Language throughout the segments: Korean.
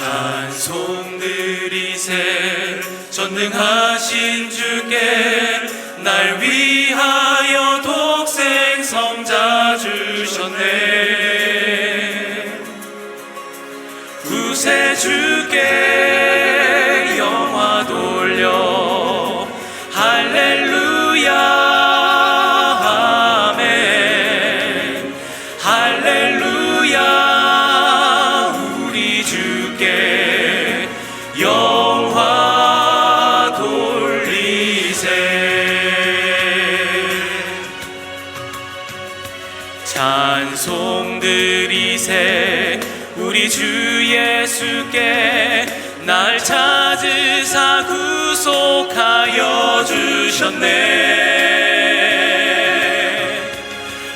찬송 드리세 전능하신 주께 날 위하여 독생 성자 주셨네. 구세주께 찬송 드리세. 우리 주 예수께 날 찾으사 구속하여 주셨네.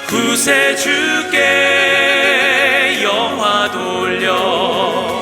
구세주께 영화 돌려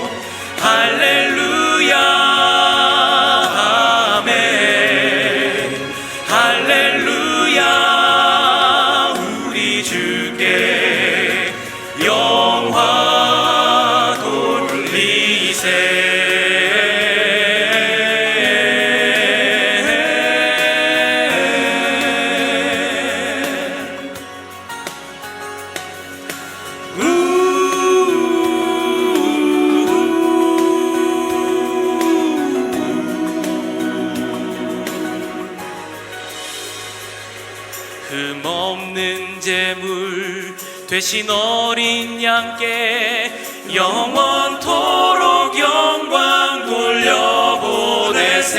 되신 어린 양께 영원토록 영광 돌려보내세.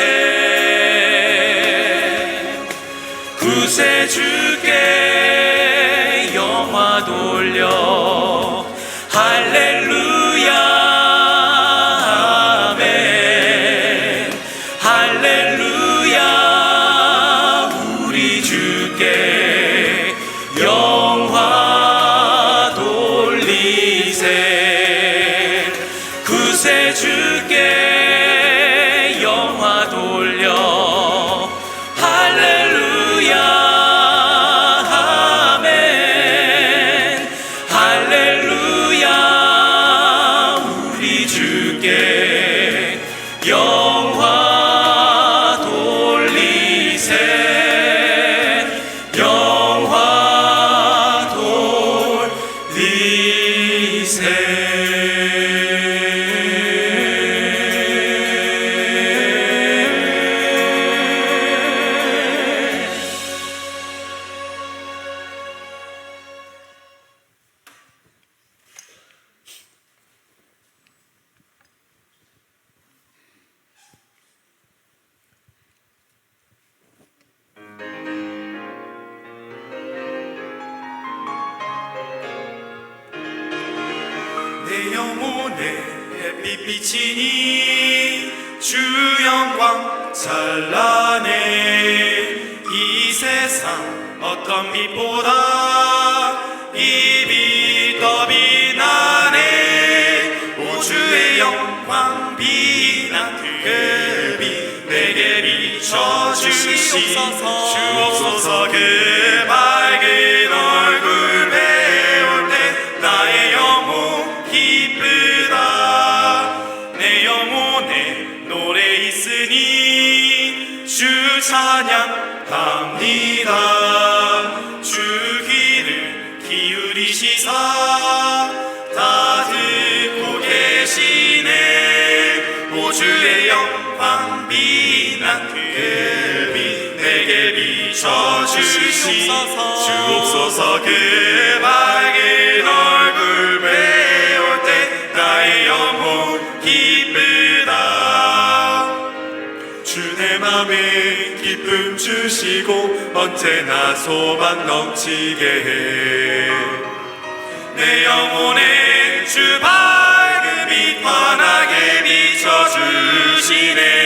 구세주께 영화 돌려. 할렐루야 비치니 주 영광 찬란해. 이 세상 어떤 빛보다 이 빛 더 빛나네. 우주의 영광 빛난 그빛 내게 비춰주시옵소서. 주옵소서 그 합니다. 주 귀를 기울이시사 다 듣고 계시네. 우주의 영광 빛난 그빛 내게 비춰주시. 주옵소서. 그 밝은 언제나 소망 넘치게 해. 내 영혼에 주 밝은 빛 환하게 비춰주시네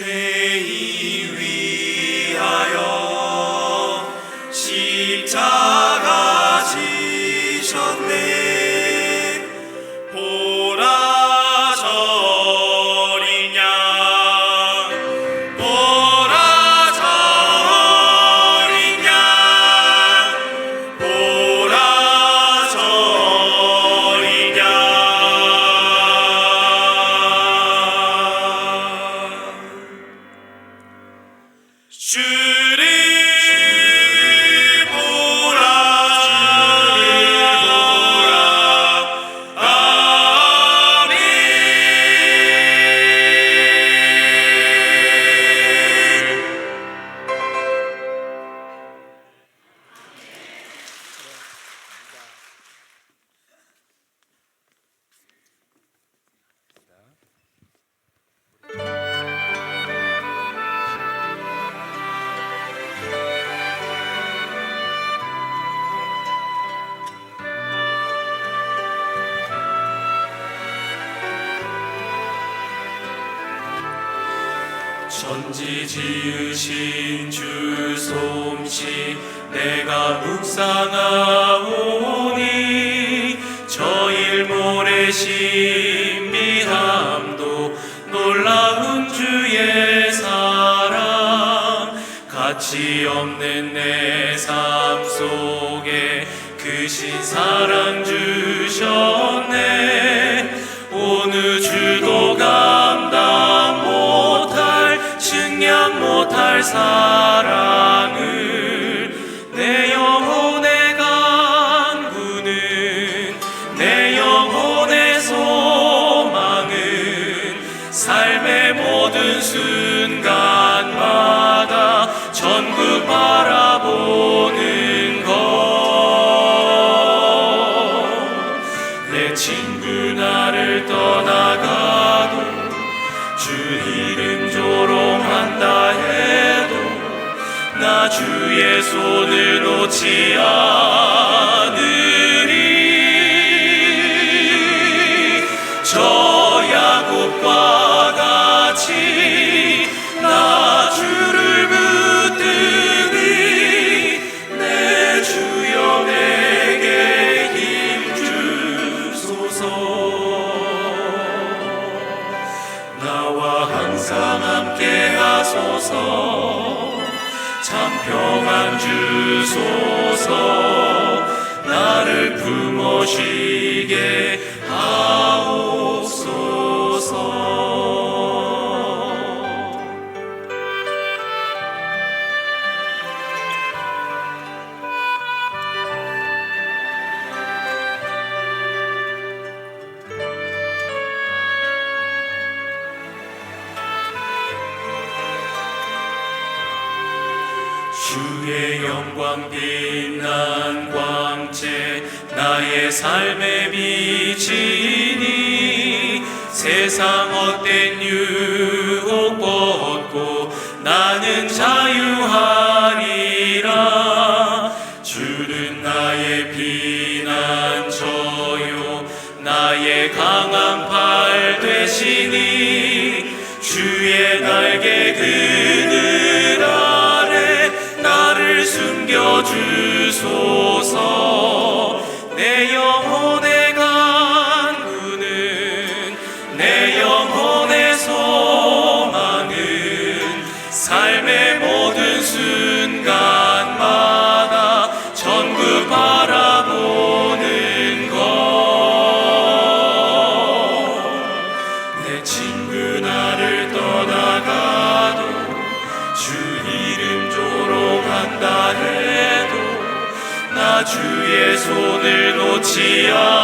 Egypt. 가치 없는 내 삶 속에 그신 사랑 주셨네. 어느 주도 감당 못할 측량 못할 사랑을 주의 손을 놓지 않 영광 빛난 광채 나의 삶의 비치니 세상 어땠 유혹 벗고 나는 자유하리라. 주는 나의 비난처요 나의 강한 팔 되시니 주의 날개 그 Jesus. Mashiach.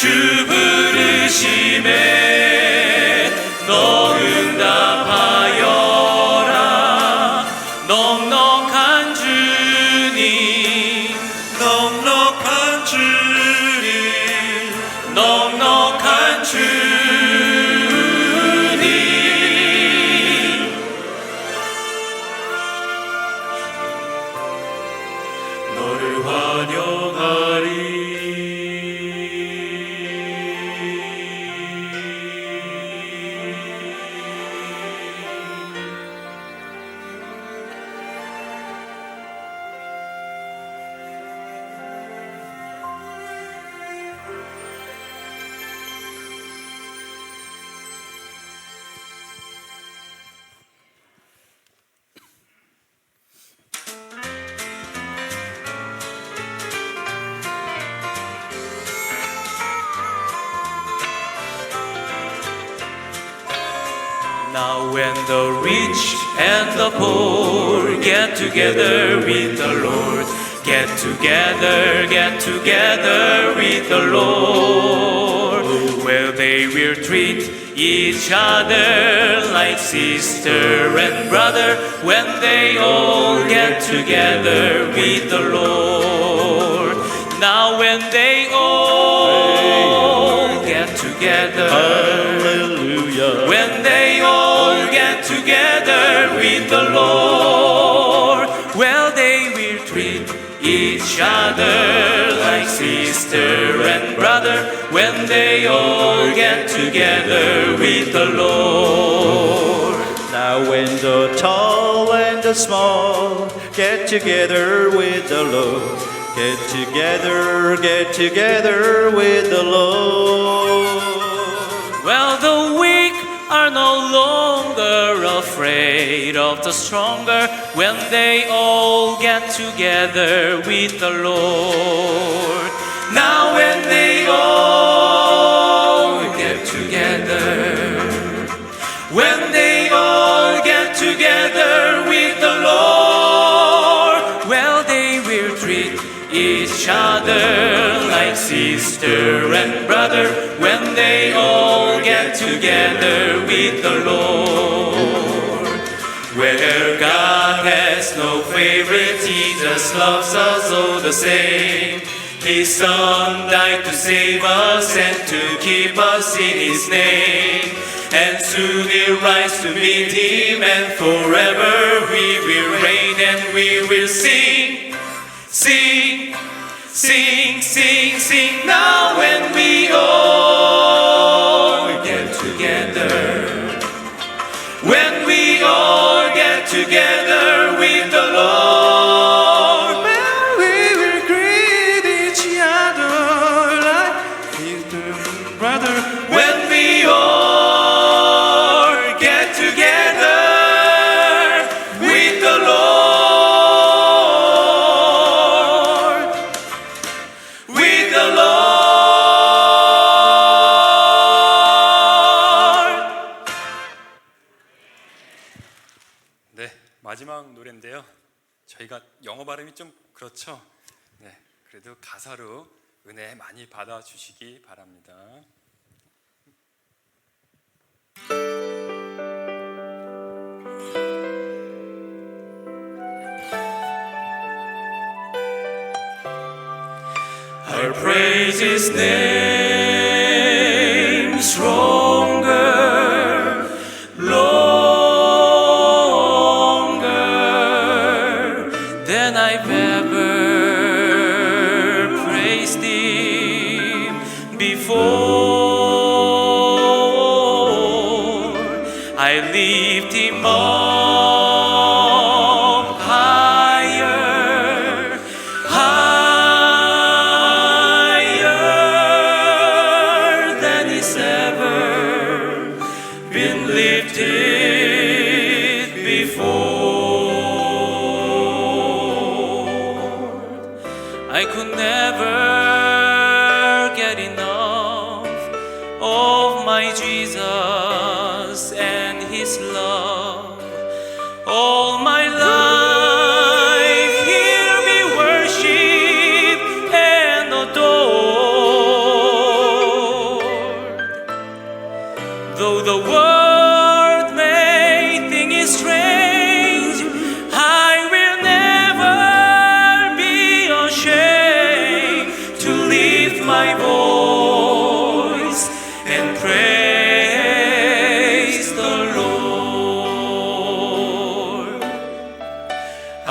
주 부르심에 and the poor get together with the Lord, get together, get together with the Lord, where they will treat each other like sister and brother when they all get together with the Lord. Now when they all get together. Hallelujah. They all get together with the Lord. Now when the tall and the small get together with the Lord, get together, get together with the Lord. Well, the weak are no longer afraid of the stronger when they all get together with the Lord. Now, sister and brother when they all get together with the Lord. Where God has no favorite, He just loves us all the same. His Son died to save us and to keep us in His name. And soon He'll rise to meet Him, and forever we will reign and we will sing, sing, sing, sing, sing. Now when we all get together. When we all get together 그렇죠. 네, 그래도 가사로 은혜 많이 받아 주시기 바랍니다. I'll praise His name ever been lifted before. I could never.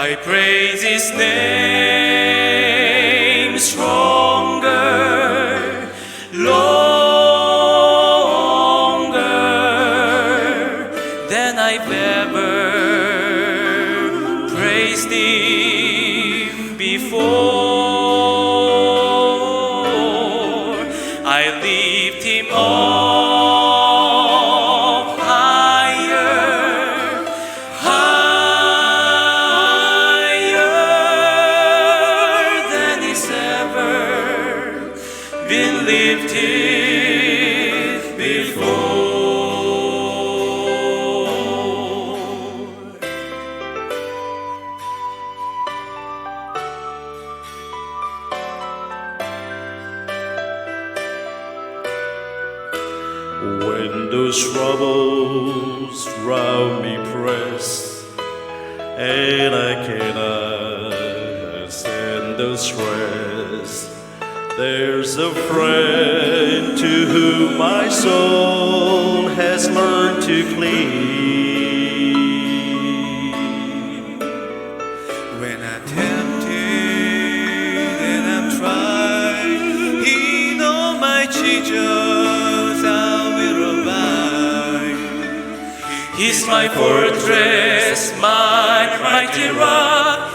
I praise his name. He's my fortress, my mighty rock.